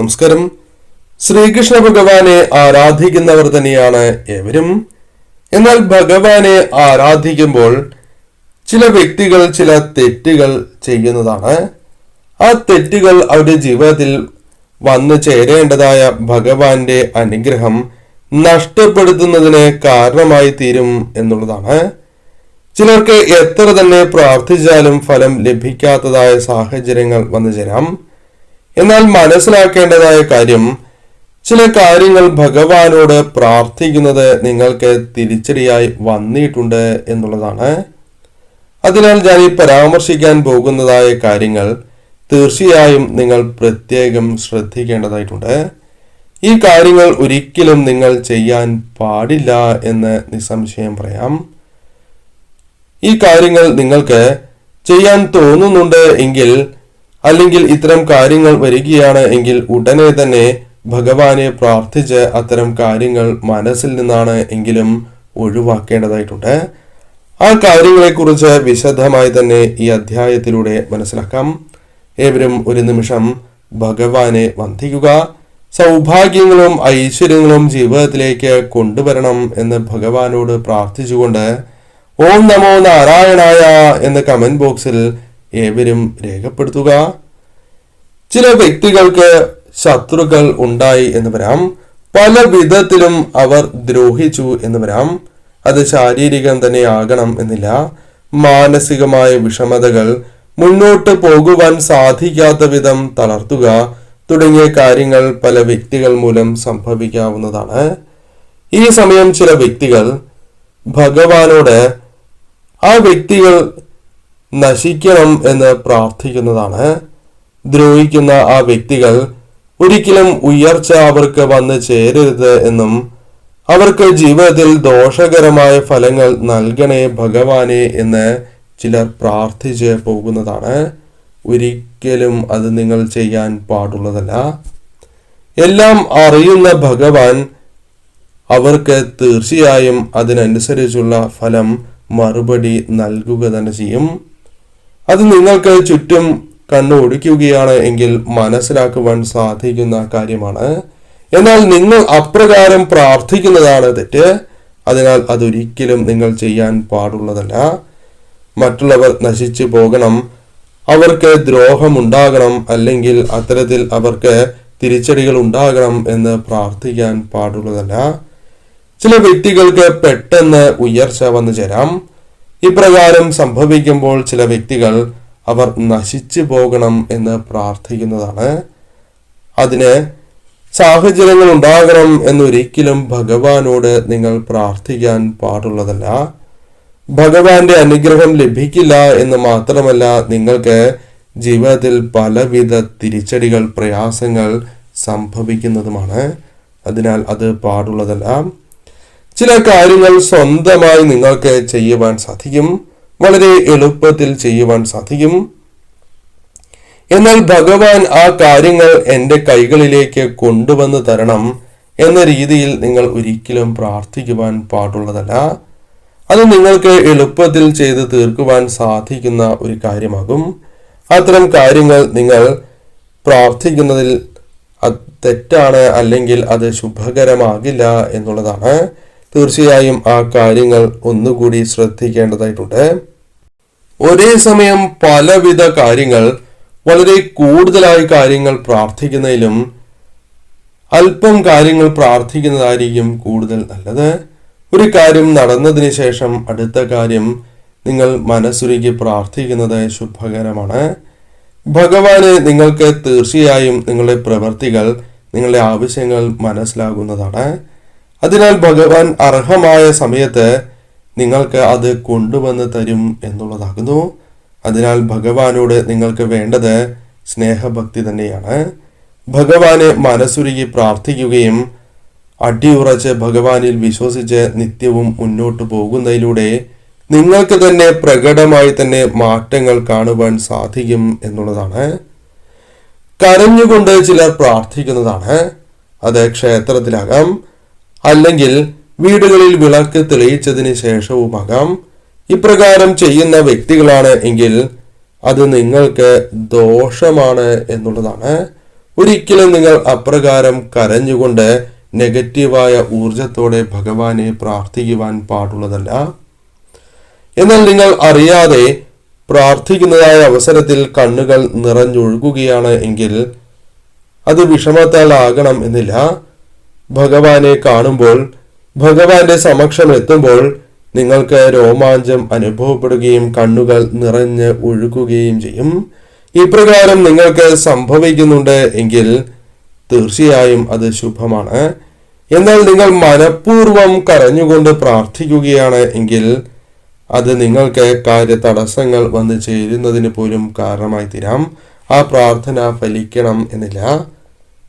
നമസ്കാരം. ശ്രീകൃഷ്ണ ഭഗവാനെ ആരാധിക്കുന്നവർ തന്നെയാണ് എവരും എന്നാൽ ഭഗവാനെ ആരാധിക്കുമ്പോൾ ചില വ്യക്തികൾ ചില തെറ്റുകൾ ചെയ്യുന്നതാണ്. ആ തെറ്റുകൾ അവരുടെ ജീവിതത്തിൽ വന്നു ചേരേണ്ടതായ ഭഗവാന്റെ അനുഗ്രഹം നഷ്ടപ്പെടുത്തുന്നതിന് കാരണമായി തീരും എന്നുള്ളതാണ്. ചിലർക്ക് എത്ര തന്നെ പ്രാർത്ഥിച്ചാലും ഫലം ലഭിക്കാത്തതായ സാഹചര്യങ്ങൾ വന്നു ചേരാം. എന്നാൽ മനസ്സിലാക്കേണ്ടതായ കാര്യം ചില കാര്യങ്ങൾ ഭഗവാനോട് പ്രാർത്ഥിക്കുന്നത് നിങ്ങൾക്ക് തിരിച്ചടിയായി വന്നിട്ടുണ്ട് എന്നുള്ളതാണ്. അതിനാൽ ഞാൻ ഈ പരാമർശിക്കാൻ പോകുന്നതായ കാര്യങ്ങൾ തീർച്ചയായും നിങ്ങൾ പ്രത്യേകം ശ്രദ്ധിക്കേണ്ടതായിട്ടുണ്ട്. ഈ കാര്യങ്ങൾ ഒരിക്കലും നിങ്ങൾ ചെയ്യാൻ പാടില്ല എന്ന് നിസ്സംശയം പറയാം. ഈ കാര്യങ്ങൾ നിങ്ങൾക്ക് ചെയ്യാൻ തോന്നുന്നുണ്ട് എങ്കിൽ അല്ലെങ്കിൽ ഇത്തരം കാര്യങ്ങൾ വരികയാണ് എങ്കിൽ ഉടനെ തന്നെ ഭഗവാനെ പ്രാർത്ഥിച്ച് അത്തരം കാര്യങ്ങൾ മനസ്സിൽ നിന്നാണ് എങ്കിലും ഒഴിവാക്കേണ്ടതായിട്ടുണ്ട്. ആ കാര്യങ്ങളെക്കുറിച്ച് വിശദമായി തന്നെ ഈ അധ്യായത്തിലൂടെ മനസ്സിലാക്കാം. ഏവരും ഒരു നിമിഷം ഭഗവാനെ വന്ദിക്കുക. സൗഭാഗ്യങ്ങളും ഐശ്വര്യങ്ങളും ജീവിതത്തിലേക്ക് കൊണ്ടുവരണം എന്ന് ഭഗവാനോട് പ്രാർത്ഥിച്ചുകൊണ്ട് ഓം നമോ നാരായണായ എന്ന് കമന്റ് ബോക്സിൽ ഏവരും രേഖപ്പെടുത്തുക. ചില വ്യക്തികൾക്ക് ശത്രുക്കൾ ഉണ്ടായി എന്ന് വരാം. പല വിധത്തിലും അവർ ദ്രോഹിച്ചു എന്ന് വരാം. അത് ശാരീരികം തന്നെ ആകണം എന്നില്ല. മാനസികമായ വിഷമതകൾ മുന്നോട്ട് പോകുവാൻ സാധിക്കാത്ത വിധം തളർത്തുക തുടങ്ങിയ കാര്യങ്ങൾ പല വ്യക്തികൾ മൂലം സംഭവിക്കാവുന്നതാണ്. ഈ സമയം ചില വ്യക്തികൾ ഭഗവാനോട് ആ വ്യക്തികൾ നശിക്കണം എന്ന് പ്രാർത്ഥിക്കുന്നതാണ്. ദ്രോഹിക്കുന്ന ആ വ്യക്തികൾ ഒരിക്കലും ഉയർച്ച അവർക്ക് വന്ന് ചേരരുത് എന്നും അവർക്ക് ജീവിതത്തിൽ ദോഷകരമായ ഫലങ്ങൾ നൽകണേ ഭഗവാനെ എന്ന് ചിലർ പ്രാർത്ഥിച്ച് പോകുന്നതാണ്. ഒരിക്കലും അത് നിങ്ങൾ ചെയ്യാൻ പാടുള്ളതല്ല. എല്ലാം അറിയുന്ന ഭഗവാൻ അവർക്ക് തീർച്ചയായും അതിനനുസരിച്ചുള്ള ഫലം മറുപടി നൽകുക തന്നെ ചെയ്യും. അത് നിങ്ങൾക്ക് ചുറ്റും കണ്ണോടിക്കുകയാണ് എങ്കിൽ മനസ്സിലാക്കുവാൻ സാധിക്കുന്ന കാര്യമാണ്. എന്നാൽ നിങ്ങൾ അപ്രകാരം പ്രാർത്ഥിക്കുന്നതാണ് തെറ്റ്. അതിനാൽ അതൊരിക്കലും നിങ്ങൾ ചെയ്യാൻ പാടുള്ളതല്ല. മറ്റുള്ളവർ നശിച്ചു പോകണം. അവർക്ക് ദ്രോഹമുണ്ടാകണം. അല്ലെങ്കിൽ അത്തരത്തിൽ അവർക്ക് തിരിച്ചടികൾ ഉണ്ടാകണം എന്ന് പ്രാർത്ഥിക്കാൻ പാടുള്ളതല്ല. ചില വ്യക്തികൾക്ക് പെട്ടെന്ന് ഉയർച്ച വന്നു ചേരാം. ഇപ്രകാരം സംഭവിക്കുമ്പോൾ ചില വ്യക്തികൾ അവർ നശിച്ചു പോകണം എന്ന് പ്രാർത്ഥിക്കുന്നതാണ്. അതിന് സാഹചര്യങ്ങൾ ഉണ്ടാകണം എന്നൊരിക്കലും ഭഗവാനോട് നിങ്ങൾ പ്രാർത്ഥിക്കാൻ പാടുള്ളതല്ല. ഭഗവാന്റെ അനുഗ്രഹം ലഭിക്കില്ല എന്ന് മാത്രമല്ല നിങ്ങൾക്ക് ജീവിതത്തിൽ പലവിധ തിരിച്ചടികൾ പ്രയാസങ്ങൾ സംഭവിക്കുന്നതുമാണ്. അതിനാൽ അത് പാടുള്ളതല്ല. ചില കാര്യങ്ങൾ സ്വന്തമായി നിങ്ങൾക്ക് ചെയ്യുവാൻ സാധിക്കും. വളരെ എളുപ്പത്തിൽ ചെയ്യുവാൻ സാധിക്കും. എന്നാൽ ഭഗവാൻ ആ കാര്യങ്ങൾ എന്റെ കൈകളിലേക്ക് കൊണ്ടുവന്ന് തരണം എന്ന രീതിയിൽ നിങ്ങൾ ഒരിക്കലും പ്രാർത്ഥിക്കുവാൻ പാടുള്ളതല്ല. അത് നിങ്ങൾക്ക് എളുപ്പത്തിൽ ചെയ്ത് തീർക്കുവാൻ സാധിക്കുന്ന ഒരു കാര്യമാകും. അത്തരം കാര്യങ്ങൾ നിങ്ങൾ പ്രാർത്ഥിക്കുന്നതിൽ തെറ്റാണ് അല്ലെങ്കിൽ അത് ശുഭകരമാകില്ല എന്നുള്ളതാണ്. തീർച്ചയായും ആ കാര്യങ്ങൾ ഒന്നുകൂടി ശ്രദ്ധിക്കേണ്ടതായിട്ടുണ്ട്. ഒരേ സമയം പലവിധ കാര്യങ്ങൾ വളരെ കൂടുതലായി കാര്യങ്ങൾ പ്രാർത്ഥിക്കുന്നതിലും അല്പം കാര്യങ്ങൾ പ്രാർത്ഥിക്കുന്നതായിരിക്കും കൂടുതൽ നല്ലത്. ഒരു കാര്യം നടന്നതിന് ശേഷം അടുത്ത കാര്യം നിങ്ങൾ മനസ്സുരുക്കി പ്രാർത്ഥിക്കുന്നത് ശുഭകരമാണ്. ഭഗവാന് നിങ്ങൾക്ക് തീർച്ചയായും നിങ്ങളുടെ പ്രവൃത്തികൾ നിങ്ങളുടെ ആവശ്യങ്ങൾ മനസ്സിലാകുന്നതാണ്. അതിനാൽ ഭഗവാൻ അർഹമായ സമയത്ത് നിങ്ങൾക്ക് അത് കൊണ്ടുവന്ന് തരും എന്നുള്ളതാകുന്നു. അതിനാൽ ഭഗവാനോട് നിങ്ങൾക്ക് വേണ്ടത് സ്നേഹഭക്തി തന്നെയാണ്. ഭഗവാനെ മനസ്സുരുകി പ്രാർത്ഥിക്കുകയും അടിയുറച്ച് ഭഗവാനിൽ വിശ്വസിച്ച് നിത്യവും മുന്നോട്ട് പോകുന്നതിലൂടെ നിങ്ങൾക്ക് തന്നെ പ്രകടമായി തന്നെ മാറ്റങ്ങൾ കാണുവാൻ സാധിക്കും എന്നുള്ളതാണ്. കരഞ്ഞുകൊണ്ട് ചിലർ പ്രാർത്ഥിക്കുന്നതാണ്. അത് ക്ഷേത്രത്തിലാകാം. അല്ലെങ്കിൽ വീടുകളിൽ വിളക്ക് തെളിയിച്ചതിന് ശേഷവുമാകാം. ഇപ്രകാരം ചെയ്യുന്ന വ്യക്തികളാണ് എങ്കിൽ അത് നിങ്ങൾക്ക് ദോഷമാണ് എന്നുള്ളതാണ്. ഒരിക്കലും നിങ്ങൾ അപ്രകാരം കരഞ്ഞുകൊണ്ട് നെഗറ്റീവായ ഊർജത്തോടെ ഭഗവാനെ പ്രാർത്ഥിക്കുവാൻ പാടുള്ളതല്ല. എന്നാൽ നിങ്ങൾ അറിയാതെ പ്രാർത്ഥിക്കുന്നതായ അവസരത്തിൽ കണ്ണുകൾ നിറഞ്ഞൊഴുകുകയാണ് എങ്കിൽ അത് വിഷമത്താൽ ആകണം എന്നില്ല. ഭഗവാനെ കാണുമ്പോൾ ഭഗവാന്റെ സമക്ഷം എത്തുമ്പോൾ നിങ്ങൾക്ക് രോമാഞ്ചം അനുഭവപ്പെടുകയും കണ്ണുകൾ നിറഞ്ഞ് ഒഴുകുകയും ചെയ്യും. ഇപ്രകാരം നിങ്ങൾക്ക് സംഭവിക്കുന്നുണ്ട് എങ്കിൽ തീർച്ചയായും അത് ശുഭമാണ്. എന്നാൽ നിങ്ങൾ മനഃപൂർവം കരഞ്ഞുകൊണ്ട് പ്രാർത്ഥിക്കുകയാണ് എങ്കിൽ അത് നിങ്ങൾക്ക് കാര്യ തടസ്സങ്ങൾ വന്നു ചേരുന്നതിന് പോലും കാരണമായി തീരാം ആ പ്രാർത്ഥന ഫലിക്കണം എന്നില്ല.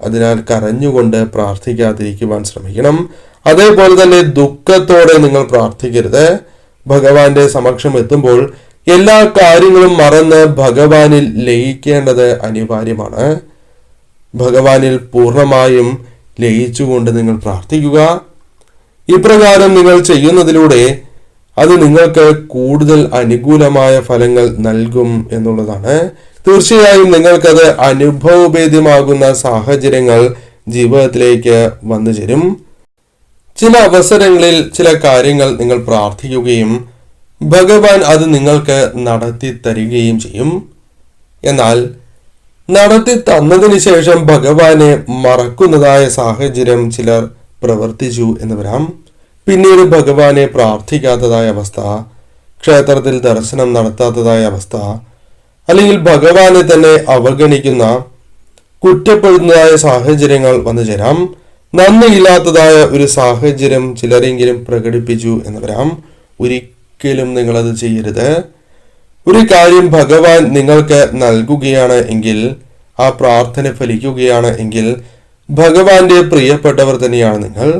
അതിനാൽ കരഞ്ഞുകൊണ്ട് പ്രാർത്ഥിക്കാതിരിക്കുവാൻ ശ്രമിക്കണം. അതേപോലെ തന്നെ ദുഃഖത്തോടെ നിങ്ങൾ പ്രാർത്ഥിക്കരുത്. ഭഗവാന്റെ സമക്ഷം എത്തുമ്പോൾ എല്ലാ കാര്യങ്ങളും മറന്ന് ഭഗവാനിൽ ലയിക്കേണ്ടത് അനിവാര്യമാണ്. ഭഗവാനിൽ പൂർണമായും ലയിച്ചുകൊണ്ട് നിങ്ങൾ പ്രാർത്ഥിക്കുക. ഇപ്രകാരം നിങ്ങൾ ചെയ്യുന്നതിലൂടെ അത് നിങ്ങൾക്ക് കൂടുതൽ അനുകൂലമായ ഫലങ്ങൾ നൽകും എന്നുള്ളതാണ് തീർച്ചയായും നിങ്ങൾക്കത് അനുഭവഭേദ്യമാകുന്ന സാഹചര്യങ്ങൾ ജീവിതത്തിലേക്ക് വന്നു ചേരും. ചില അവസരങ്ങളിൽ ചില കാര്യങ്ങൾ നിങ്ങൾ പ്രാർത്ഥിക്കുകയും ഭഗവാൻ അത് നിങ്ങൾക്ക് നടത്തി തരികയും ചെയ്യും. എന്നാൽ നടത്തി തന്നതിന് ശേഷം ഭഗവാനെ മറക്കുന്നതായ സാഹചര്യം ചിലർ പ്രവർത്തിച്ചു എന്ന് വരാം. പിന്നീട് ഭഗവാനെ പ്രാർത്ഥിക്കാത്തതായ അവസ്ഥ ക്ഷേത്രത്തിൽ ദർശനം നടത്താത്തതായ അവസ്ഥ അല്ലെങ്കിൽ ഭഗവാനെ തന്നെ അവഗണിക്കുന്ന കുറ്റപ്പെടുന്നതായ സാഹചര്യങ്ങൾ വന്നു ചേരാം. നന്ദിയില്ലാത്തതായ ഒരു സാഹചര്യം ചിലരെങ്കിലും പ്രകടിപ്പിച്ചു എന്ന് വരാം. ഒരിക്കലും നിങ്ങളത് ചെയ്യരുത്. ഒരു കാര്യം ഭഗവാൻ നിങ്ങൾക്ക് നൽകുകയാണ് എങ്കിൽ ആ പ്രാർത്ഥന ഫലിക്കുകയാണ് എങ്കിൽ ഭഗവാന്റെ പ്രിയപ്പെട്ടവർ തന്നെയാണ് നിങ്ങൾ.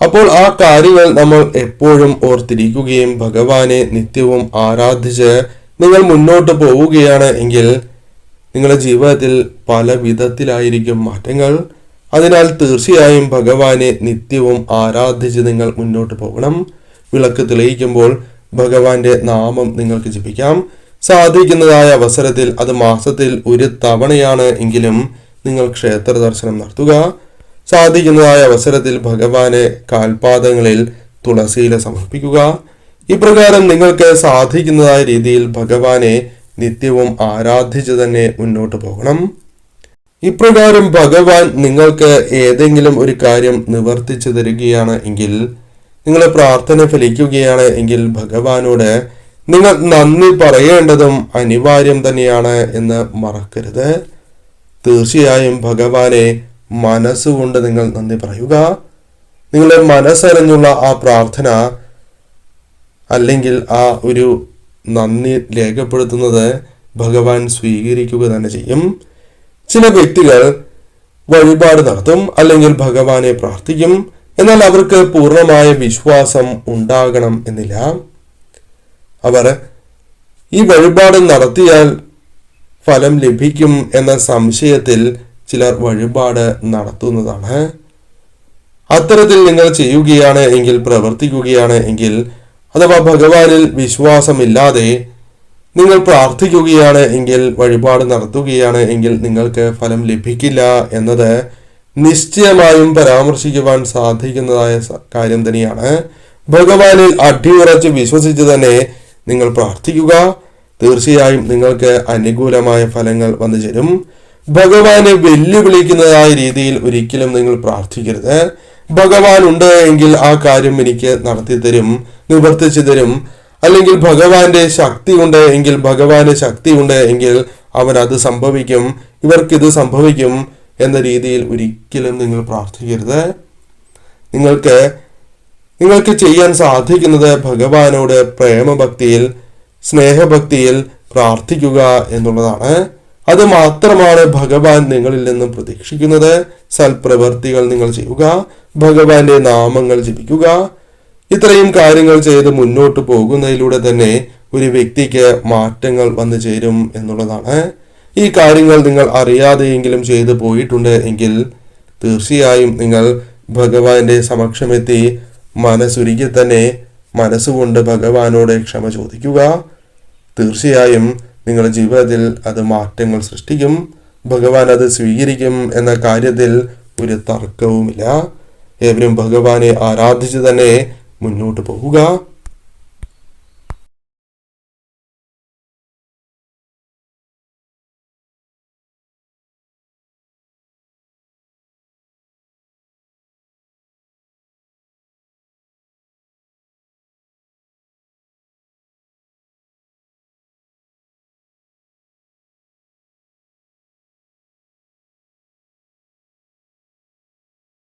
അപ്പോൾ ആ കാര്യങ്ങൾ നമ്മൾ എപ്പോഴും ഓർത്തിരിക്കുകയും ഭഗവാനെ നിത്യവും ആരാധിച്ച് നിങ്ങൾ മുന്നോട്ട് പോവുകയാണ് എങ്കിൽ നിങ്ങളുടെ ജീവിതത്തിൽ പല വിധത്തിലായിരിക്കും മാറ്റങ്ങൾ. അതിനാൽ തീർച്ചയായും ഭഗവാനെ നിത്യവും ആരാധിച്ച് നിങ്ങൾ മുന്നോട്ട് പോകണം. വിളക്ക് തെളിയിക്കുമ്പോൾ ഭഗവാന്റെ നാമം നിങ്ങൾക്ക് ജപിക്കാം. സാധിക്കുന്നതായ അവസരത്തിൽ അത് മാസത്തിൽ ഒരു തവണയാണ് എങ്കിലും നിങ്ങൾ ക്ഷേത്ര ദർശനം നടത്തുക. സാധിക്കുന്നതായ അവസരത്തിൽ ഭഗവാനെ കാൽപാദങ്ങളിൽ തുളസിയില സമർപ്പിക്കുക. ഇപ്രകാരം നിങ്ങൾക്ക് സാധിക്കുന്നതായ രീതിയിൽ ഭഗവാനെ നിത്യവും ആരാധിച്ചു തന്നെ മുന്നോട്ട് പോകണം. ഇപ്രകാരം ഭഗവാൻ നിങ്ങൾക്ക് ഏതെങ്കിലും ഒരു കാര്യം നിവർത്തിച്ചു തരികയാണ് എങ്കിൽ നിങ്ങളെ പ്രാർത്ഥന ഫലിക്കുകയാണ് എങ്കിൽ ഭഗവാനോട് നിങ്ങൾ നന്ദി പറയേണ്ടതും അനിവാര്യം തന്നെയാണ് എന്ന് മറക്കരുത്. തീർച്ചയായും ഭഗവാനെ മനസ്സുകൊണ്ട് നിങ്ങൾ നന്ദി പറയുക. നിങ്ങളുടെ മനസ്സറിഞ്ഞുള്ള ആ പ്രാർത്ഥന അല്ലെങ്കിൽ ആ ഒരു നന്ദി രേഖപ്പെടുത്തുന്നത് ഭഗവാൻ സ്വീകരിക്കുക തന്നെ ചെയ്യും. ചില വ്യക്തികൾ വഴിപാട് നടത്തും അല്ലെങ്കിൽ ഭഗവാനെ പ്രാർത്ഥിക്കും. എന്നാൽ അവർക്ക് പൂർണമായ വിശ്വാസം ഉണ്ടാകണം എന്നില്ല. അവർ ഈ വഴിപാട് നടത്തിയാൽ ഫലം ലഭിക്കും എന്ന സംശയത്തിൽ ചിലർ വഴിപാട് നടത്തുന്നതാണ്. അത്തരത്തിൽ നിങ്ങൾ ചെയ്യുകയാണ് എങ്കിൽ പ്രവർത്തിക്കുകയാണ് എങ്കിൽ അഥവാ ഭഗവാനിൽ വിശ്വാസമില്ലാതെ നിങ്ങൾ പ്രാർത്ഥിക്കുകയാണ് എങ്കിൽ വഴിപാട് നടത്തുകയാണ് എങ്കിൽ നിങ്ങൾക്ക് ഫലം ലഭിക്കില്ല എന്നത് നിശ്ചയമായും പരാമർശിക്കുവാൻ സാധിക്കുന്നതായ കാര്യം തന്നെയാണ്. ഭഗവാനിൽ അടിയുറച്ച് വിശ്വസിച്ച് തന്നെ നിങ്ങൾ പ്രാർത്ഥിക്കുക. തീർച്ചയായും നിങ്ങൾക്ക് അനുകൂലമായ ഫലങ്ങൾ വന്നു ചേരും. ഭഗവാനെ വെല്ലുവിളിക്കുന്നതായ രീതിയിൽ ഒരിക്കലും നിങ്ങൾ പ്രാർത്ഥിക്കരുത്. ഭഗവാൻ ഉണ്ട് എങ്കിൽ ആ കാര്യം എനിക്ക് നടത്തി തരും നിവർത്തിച്ചു തരും അല്ലെങ്കിൽ ഭഗവാന്റെ ശക്തി ഉണ്ട് എങ്കിൽ ഭഗവാന് ശക്തി ഉണ്ട് എങ്കിൽ അവൻ അത് സംഭവിക്കും. ഇവർക്കിത് സംഭവിക്കും എന്ന രീതിയിൽ ഒരിക്കലും നിങ്ങൾ പ്രാർത്ഥിക്കരുത്. നിങ്ങൾക്ക് നിങ്ങൾക്ക് ചെയ്യാൻ സാധിക്കുന്നത് ഭഗവാനോട് പ്രേമഭക്തിയിൽ സ്നേഹഭക്തിയിൽ പ്രാർത്ഥിക്കുക എന്നുള്ളതാണ്. അത് മാത്രമാണ് ഭഗവാൻ നിങ്ങളിൽ നിന്നും പ്രതീക്ഷിക്കുന്നത്. സൽപ്രവർത്തികൾ നിങ്ങൾ ചെയ്യുക. ഭഗവാന്റെ നാമങ്ങൾ ജപിക്കുക. ഇത്രയും കാര്യങ്ങൾ ചെയ്ത് മുന്നോട്ട് പോകുന്നതിലൂടെ തന്നെ ഒരു വ്യക്തിക്ക് മാറ്റങ്ങൾ വന്നു ചേരും എന്നുള്ളതാണ്. ഈ കാര്യങ്ങൾ നിങ്ങൾ അറിയാതെയെങ്കിലും ചെയ്തു പോയിട്ടുണ്ട് എങ്കിൽ തീർച്ചയായും നിങ്ങൾ ഭഗവാന്റെ സമക്ഷമെത്തി മനസ്സുരുക്കി തന്നെ മനസ്സുകൊണ്ട് ഭഗവാനോട് ക്ഷമ ചോദിക്കുക. തീർച്ചയായും നിങ്ങളുടെ ജീവിതത്തിൽ അത് മാറ്റങ്ങൾ സൃഷ്ടിക്കും. ഭഗവാൻ അത് സ്വീകരിക്കും എന്ന കാര്യത്തിൽ ഒരു തർക്കവുമില്ല. ഏവരും ഭഗവാനെ ആരാധിച്ച് തന്നെ മുന്നോട്ട് പോവുക.